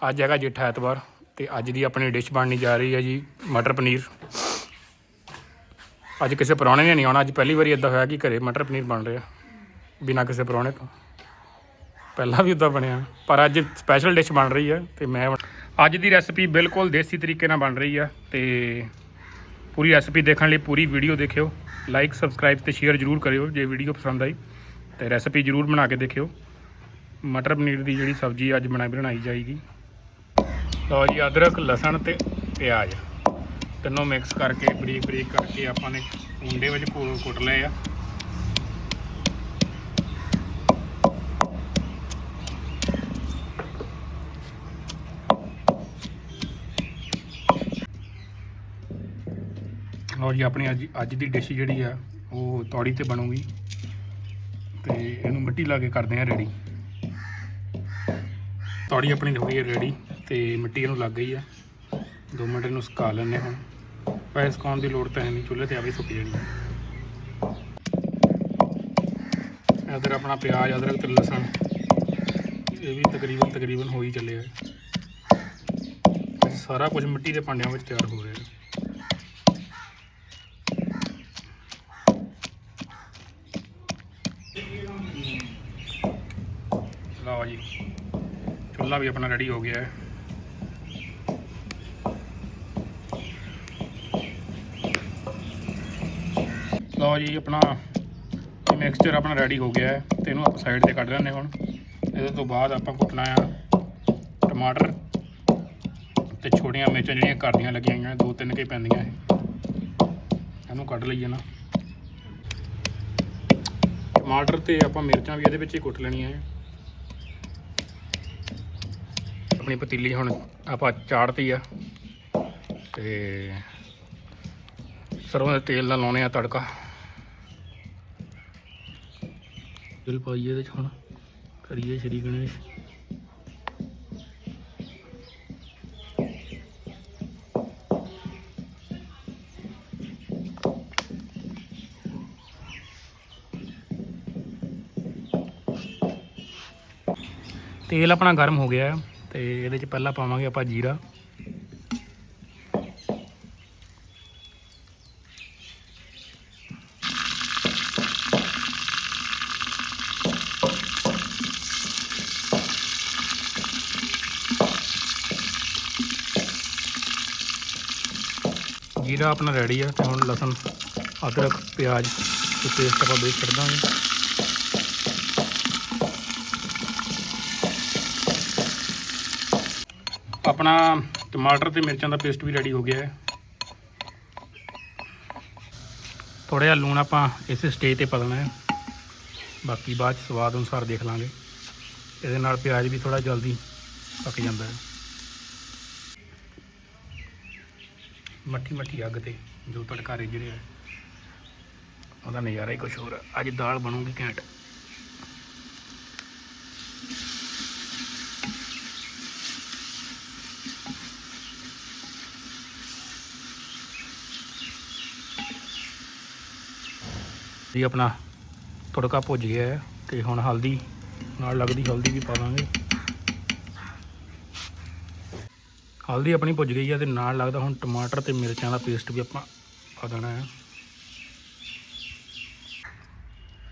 ਅੱਜ ਹੈਗਾ ਜੇਠਾ ਐਤਵਾਰ ਤੇ ਅੱਜ ਦੀ ਆਪਣੀ ਡਿਸ਼ ਬਣਨੀ ਜਾ ਰਹੀ ਹੈ ਜੀ ਮਟਰ ਪਨੀਰ। ਅੱਜ ਕਿਸੇ ਪ੍ਰਾਹੁਣੇ ਨੇ ਨਹੀਂ ਆਉਣਾ, ਅੱਜ ਪਹਿਲੀ ਵਾਰੀ ਇਦਾਂ ਹੋਇਆ ਕਿ ਘਰੇ ਮਟਰ ਪਨੀਰ ਬਣ ਰਿਹਾ, ਬਿਨਾਂ ਕਿਸੇ ਪ੍ਰਾਹੁਣੇ ਤੋਂ। ਪਹਿਲਾਂ ਵੀ ਉਦਾਂ ਬਣਿਆ, ਪਰ ਅੱਜ ਸਪੈਸ਼ਲ ਡਿਸ਼ ਬਣ ਰਹੀ ਹੈ ਤੇ ਮੈਂ ਅੱਜ ਦੀ ਰੈਸਪੀ ਬਿਲਕੁਲ ਦੇਸੀ ਤਰੀਕੇ ਨਾਲ ਬਣ ਰਹੀ ਹੈ ਤੇ ਪੂਰੀ ਰੈਸਪੀ ਦੇਖਣ ਲਈ ਪੂਰੀ ਵੀਡੀਓ ਦੇਖਿਓ ਲਾਈਕ ਸਬਸਕ੍ਰਾਈਬ ਤੇ ਸ਼ੇਅਰ ਜਰੂਰ ਕਰਿਓ ਜੇ ਵੀਡੀਓ ਪਸੰਦ ਆਈ। ਤੇ ਰੈਸਪੀ ਜਰੂਰ ਬਣਾ ਕੇ ਦੇਖਿਓ। ਮਟਰ ਪਨੀਰ ਦੀ ਜਿਹੜੀ ਸਬਜ਼ੀ ਅੱਜ ਬਣਾ ਬਣਾਈ ਜਾਏਗੀ। ਲਓ ਜੀ, ਅਦਰਕ, ਲਸਣ ਤੇ ਪਿਆਜ਼। ਤਿੰਨੋਂ ਮਿਕਸ ਕਰਕੇ, ਬਰੀਕ ਬਰੀਕ ਕਰਕੇ ਆਪਾਂ ਨੇ ਕੁੰਡੇ ਵਿੱਚ ਕੁ- ਕੁੱਟ ਲਏ ਆ। ਲਓ ਜੀ, ਆਪਣੀ ਅੱਜ ਅੱਜ ਦੀ ਡਿਸ਼ ਜਿਹੜੀ ਆ, ਉਹ ਤੌੜੀ ਤੇ ਬਣੂਗੀ। ਤੇ ਇਹਨੂੰ ਮਿੱਟੀ ਲਾ ਕੇ ਕਰਦੇ ਆ ਰੈਡੀ ਤੌੜੀ ਆਪਣੀ ਹੋ ਗਈ ਹੈ ਰੈਡੀ ਤੇ ਮਿੱਟੀ ਇਹਨੂੰ ਲੱਗ ਗਈ ਆ। 2 ਮਿੰਟ ਇਹਨੂੰ ਸੁਕਾ ਲੈਣੇ ਹੁਣ। ਵੈਸੇ ਸੁਕਾਉਣ ਦੀ ਲੋੜ ਤਾਂ ਹੈ ਨਹੀਂ, ਚੁੱਲ੍ਹੇ ਤੇ ਆਵੇ ਸੁੱਕ ਜਾਣੀ ਇਧਰ ਆਪਣਾ ਪਿਆਜ਼, ਅਦਰਕ ਤੇ ਲਸਣ, ਇਹ ਵੀ ਤਕਰੀਬਨ ਤਕਰੀਬਨ ਹੋ ਹੀ ਚੱਲਿਆ ਸਾਰਾ ਕੁਝ ਮਿੱਟੀ ਦੇ ਭਾਂਡਿਆਂ ਵਿੱਚ ਤਿਆਰ ਹੋ ਰਿਹਾ। ਹੈ ਲਓ ਜੀ, ਚੁੱਲ੍ਹਾ ਵੀ ਆਪਣਾ ਰੈਡੀ ਹੋ ਗਿਆ। ਹੈ ਲਓ ਜੀ ਆਪਣਾ ਇਹ ਮਿਕਸਚਰ ਆਪਣਾ ਰੈਡੀ ਹੋ ਗਿਆ ਹੈ ਤੇ ਇਹਨੂੰ ਆਪਾਂ ਸਾਈਡ ਤੇ ਕੱਢ ਲੈਂਦੇ ਹੁਣ। ਇਹਦੇ ਤੋਂ ਬਾਅਦ ਆਪਾਂ ਕੁੱਟਣਾ ਆ ਟਮਾਟਰ ਤੇ ਛੋਟੀਆਂ ਮਿਰਚਾਂ ਜਿਹੜੀਆਂ ਘਰ ਦੀਆਂ ਲੱਗੀਆਂ ਹੋਈਆਂ, ਦੋ ਤਿੰਨ ਕੇ ਪੈਂਦੀਆਂ ਇਹ। ਇਹਨੂੰ ਕੱਢ ਲਈਏ ਨਾ। ਟਮਾਟਰ ਤੇ ਆਪਾਂ ਮਿਰਚਾਂ ਵੀ ਇਹਦੇ ਵਿੱਚ ਹੀ ਕੁੱਟ ਲੈਣੀਆਂ ਹੈ। ਆਪਣੀ ਪਤੀਲੀ ਹੁਣ ਆਪਾਂ ਚਾੜਤੀ ਆ ਤੇ ਸਰੋਂ ਦੇ ਤੇਲ ਨਾਲ ਲਾਉਣੇ ਆ ਤੜਕਾ। ਤੇਲ ਪਾਈਏ ਇਹਦੇ ਚ ਹੁਣ। ਕਰੀਏ ਸ਼੍ਰੀ ਗਣੇਸ਼। ਤੇਲ ਆਪਣਾ ਗਰਮ ਹੋ ਗਿਆ ਹੈ ਤੇ ਇਹਦੇ ਚ ਪਹਿਲਾਂ ਪਾਵਾਂਗੇ ਆਪਾਂ ਜੀਰਾ। ਜੀਰਾ ਆਪਣਾ ਰੈਡੀ ਆ ਤੇ ਹੁਣ ਲਸਣ, ਅਦਰਕ, ਪਿਆਜ਼ ਤੇ ਪੇਸਟ ਆਪਾਂ ਵਿੱਚ ਛੱਡ ਦਾਂਗੇ। ਆਪਣਾ ਟਮਾਟਰ ਤੇ ਮਿਰਚਾਂ ਦਾ ਪੇਸਟ ਵੀ ਰੈਡੀ ਹੋ ਗਿਆ ਹੈ। ਥੋੜਾ ਜਿਹਾ ਲੂਣ ਆਪਾਂ ਇਸੇ ਸਟੇਜ ਤੇ ਪਾ ਦੇਣਾ ਹੈ। ਬਾਕੀ ਬਾਅਦ 'ਚ ਸਵਾਦ ਅਨੁਸਾਰ ਦੇਖ ਲਾਂਗੇ। ਇਹਦੇ ਨਾਲ ਪਿਆਜ਼ ਵੀ ਥੋੜਾ ਜਲਦੀ ਪੱਕ ਜਾਂਦਾ ਹੈ। ਮੱਠੀ ਮੱਠੀ ਅੱਗ ਤੇ ਜੋ ਤੜਕਾ ਰਿੱਝ ਰਿਹਾ ਉਹਦਾ ਨਜ਼ਾਰਾ ਹੀ ਕੁਝ ਹੋਰ ਹੈ। ਅੱਜ ਦਾਲ ਬਣੂਗੀ ਘੈਂਟ ਜੀ ਆਪਣਾ ਤੜਕਾ ਭੁੱਜ ਗਿਆ ਹੈ ਤੇ ਹੁਣ ਹਲਦੀ, ਨਾਲ ਲੱਗਦੀ ਹਲਦੀ ਵੀ ਪਾ ਦਾਂਗੇ ਹਲਦੀ ਆਪਣੀ ਭੁੱਜ ਗਈ ਹੈ ਤੇ ਨਾਲ ਲੱਗਦਾ ਹੁਣ ਟਮਾਟਰ ਤੇ ਮਿਰਚਾਂ ਦਾ ਪੇਸਟ ਵੀ ਆਪਾਂ ਪਾ ਦੇਣਾ ਹੈ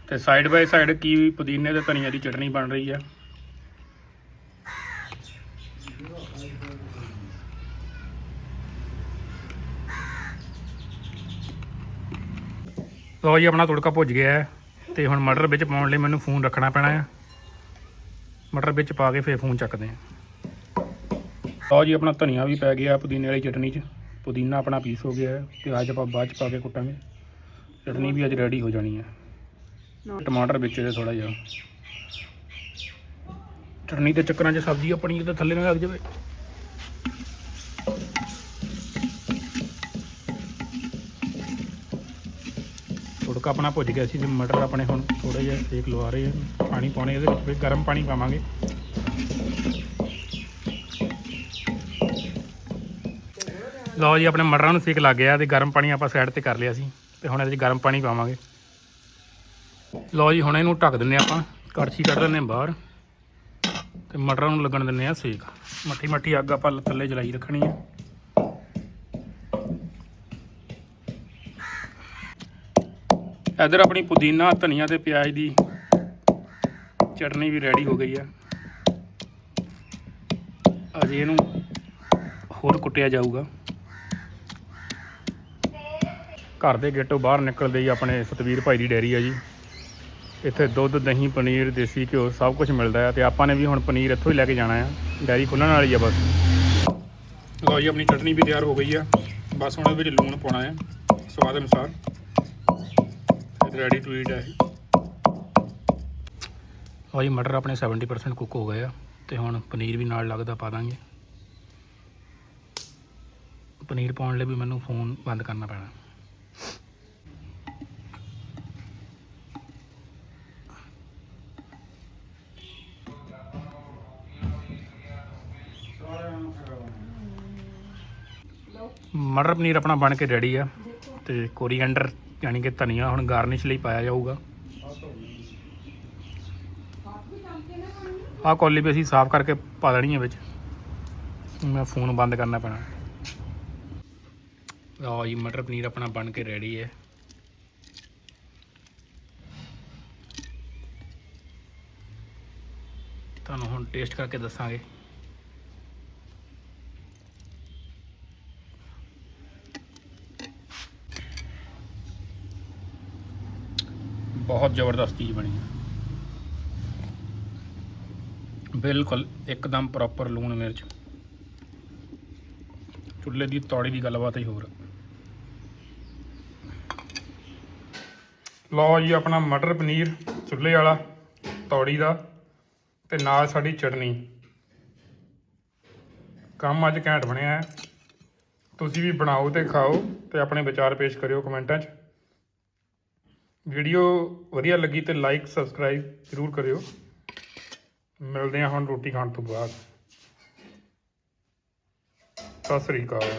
ਤੇ ਸਾਈਡ ਬਾਈ ਸਾਈਡ ਕੀ ਪੁਦੀਨੇ ਤੇ ਧਨੀਆ ਦੀ ਚਟਨੀ ਬਣ ਰਹੀ ਹੈ ਲਓ ਜੀ, ਆਪਣਾ ਤੁੜਕਾ ਭੁੱਜ ਗਿਆ ਹੈ ਤੇ ਹੁਣ ਮਟਰ ਵਿੱਚ ਪਾਉਣ ਲਈ ਮੈਨੂੰ ਫੋਨ ਰੱਖਣਾ ਪੈਣਾ ਹੈ ਮਟਰ ਵਿੱਚ ਪਾ ਕੇ ਫੇਰ ਫੋਨ ਚੱਕਦੇ ਹਾਂ ਲਓ ਜੀ, ਆਪਣਾ ਧਨੀਆ ਵੀ ਪੈ ਗਿਆ ਪੁਦੀਨੇ ਵਾਲੀ ਚਟਨੀ 'ਚ। ਪੁਦੀਨਾ ਆਪਣਾ ਪੀਸ ਹੋ ਗਿਆ ਹੈ ਪਿਆਜ਼ ਆਪਾਂ ਬਾਅਦ 'ਚ ਪਾ ਕੇ ਕੁੱਟਾਂਗੇ। ਚਟਨੀ ਵੀ ਅੱਜ ਰੈਡੀ ਹੋ ਜਾਣੀ ਹੈ। ਟਮਾਟਰ ਵਿੱਚ ਇਹਦੇ ਥੋੜਾ ਜਿਹਾ। ਚਟਨੀ ਦੇ ਚੱਕਰਾਂ 'ਚ ਸਬਜ਼ੀ ਆਪਣੀ ਕਿਤੇ ਥੱਲੇ ਨਾ ਲੱਗ ਜਾਵੇ। ਤੜਕਾ ਆਪਣਾ ਭੁੱਜ ਗਿਆ ਸੀ ਤੇ ਮਟਰ ਆਪਣੇ ਹੁਣ ਥੋੜਾ ਜਿਹਾ ਸੇਕ ਲਵਾ ਰਹੇ ਆ। ਪਾਣੀ ਪਾਉਣੇ ਇਹਦੇ ਵਿੱਚ ਗਰਮ ਪਾਣੀ ਪਾਵਾਂਗੇ। ਲਓ ਜੀ, ਆਪਣੇ ਮਟਰਾਂ ਨੂੰ ਸੇਕ ਲੱਗ ਗਿਆ ਤੇ ਗਰਮ ਪਾਣੀ ਆਪਾਂ ਸਾਈਡ ਤੇ ਕਰ ਲਿਆ ਸੀ ਤੇ ਹੁਣ ਇਹਦੇ ਵਿੱਚ ਗਰਮ ਪਾਣੀ ਪਾਵਾਂਗੇ। ਲਓ ਜੀ, ਹੁਣ ਇਹਨੂੰ ਢੱਕ ਦਿੰਨੇ ਆਪਾਂ, ਕੜਛੀ ਕੱਢ ਦਿੰਨੇ ਬਾਹਰ ਤੇ ਮਟਰਾਂ ਨੂੰ ਲੱਗਣ ਦਿੰਨੇ ਆ ਸੇਕ। ਮੱਠੀ ਮੱਠੀ ਅੱਗ ਆਪਾਂ ਥੱਲੇ ਜਲਾਈ ਰੱਖਣੀ ਆ ਇਧਰ ਆਪਣੀ ਪੁਦੀਨਾ, ਧਨੀਆ ਤੇ ਪਿਆਜ਼ ਦੀ ਚਟਨੀ ਵੀ ਰੈਡੀ ਹੋ ਗਈ ਆ ਅਜੇ ਇਹਨੂੰ ਹੋਰ ਕੁੱਟਿਆ ਜਾਊਗਾ। ਘਰ ਦੇ ਗੇਟੋਂ ਬਾਹਰ ਨਿਕਲਦੇ ਹੀ ਆਪਣੇ ਸਤਵੀਰ ਭਾਈ ਦੀ ਡੈਰੀ ਆ ਜੀ। ਇੱਥੇ ਦੁੱਧ, ਦਹੀਂ, ਪਨੀਰ, ਦੇਸੀ ਘਿਓ ਸਭ ਕੁਝ ਮਿਲਦਾ ਆ ਤੇ ਆਪਾਂ ਨੇ ਵੀ ਹੁਣ ਪਨੀਰ ਇੱਥੋਂ ਹੀ ਲੈ ਕੇ ਜਾਣਾ ਆ। ਡੈਰੀ ਖੁੱਲਣ ਵਾਲੀ ਆ ਬਸ। ਲਓ ਜੀ, ਆਪਣੀ ਚਟਨੀ ਵੀ ਤਿਆਰ ਹੋ ਗਈ ਆ। ਬਸ ਹੁਣ ਇਹਦੇ ਵਿੱਚ ਲੂਣ ਪਾਉਣਾ ਆ, ਸਵਾਦ ਅਨੁਸਾਰ। ਰੈਡੀ ਟੂ ਈਟ ਹੈ ਲਓ ਜੀ, ਮਟਰ ਆਪਣੇ 70% ਕੁੱਕ ਹੋ ਗਏ ਆ ਤੇ ਹੁਣ ਪਨੀਰ ਵੀ ਨਾਲ ਲੱਗਦਾ ਪਾ ਦਾਂਗੇ। ਪਨੀਰ ਪਾਉਣ ਲਈ ਵੀ ਮੈਨੂੰ ਫੋਨ ਬੰਦ ਕਰਨਾ ਪੈਣਾ। ਮਟਰ ਪਨੀਰ ਆਪਣਾ ਬਣ ਕੇ ਰੈਡੀ ਆ ਤੇ ਕੋਰੀਐਂਡਰ ਯਾਨੀ ਕਿ ਧਨੀਆ ਹੁਣ ਗਾਰਨਿਸ਼ ਲਈ ਪਾਇਆ ਜਾਊਗਾ। ਆਹ ਕੌਲੀ ਵੀ ਅਸੀਂ ਸਾਫ਼ ਕਰਕੇ ਪਾ ਦੇਣੀ ਹੈ ਵਿੱਚ। ਮੈਂ ਫੋਨ ਬੰਦ ਕਰਨਾ ਪੈਣਾ। ਲਓ ਜੀ, ਮਟਰ ਪਨੀਰ ਆਪਣਾ ਬਣ ਕੇ ਰੈਡੀ ਹੈ ਤੁਹਾਨੂੰ ਹੁਣ ਟੇਸਟ ਕਰਕੇ ਦੱਸਾਂਗੇ। ਬਹੁਤ ਜ਼ਬਰਦਸਤ ਚੀਜ਼ ਬਣੀ ਹੈ ਬਿਲਕੁਲ ਇੱਕਦਮ ਪ੍ਰੋਪਰ ਲੂਣ ਮਿਰਚ। ਚੁੱਲ੍ਹੇ ਦੀ ਤੌੜੀ ਦੀ ਗੱਲਬਾਤ ਹੀ ਹੋਰ। ਲਓ ਜੀ ਆਪਣਾ ਮਟਰ ਪਨੀਰ ਚੁੱਲ੍ਹੇ ਵਾਲਾ, ਤੌੜੀ ਦਾ ਤੇ ਨਾਲ ਸਾਡੀ ਚਟਨੀ। ਕੰਮ ਅੱਜ ਘੈਂਟ ਬਣਿਆ ਹੈ। ਤੁਸੀਂ ਵੀ ਬਣਾਓ ਤੇ ਖਾਓ ਤੇ ਆਪਣੇ ਵਿਚਾਰ ਪੇਸ਼ ਕਰਿਓ ਕਮੈਂਟਾਂ 'ਚ। ਵੀਡੀਓ ਵਧੀਆ ਲੱਗੀ ਤੇ ਲਾਈਕ ਸਬਸਕ੍ਰਾਈਬ ਜ਼ਰੂਰ ਕਰਿਓ। ਮਿਲਦੇ ਹਾਂ ਹੁਣ ਰੋਟੀ ਖਾਣ ਤੋਂ ਬਾਅਦ। ਸਤਿ ਸ੍ਰੀ ਅਕਾਲ।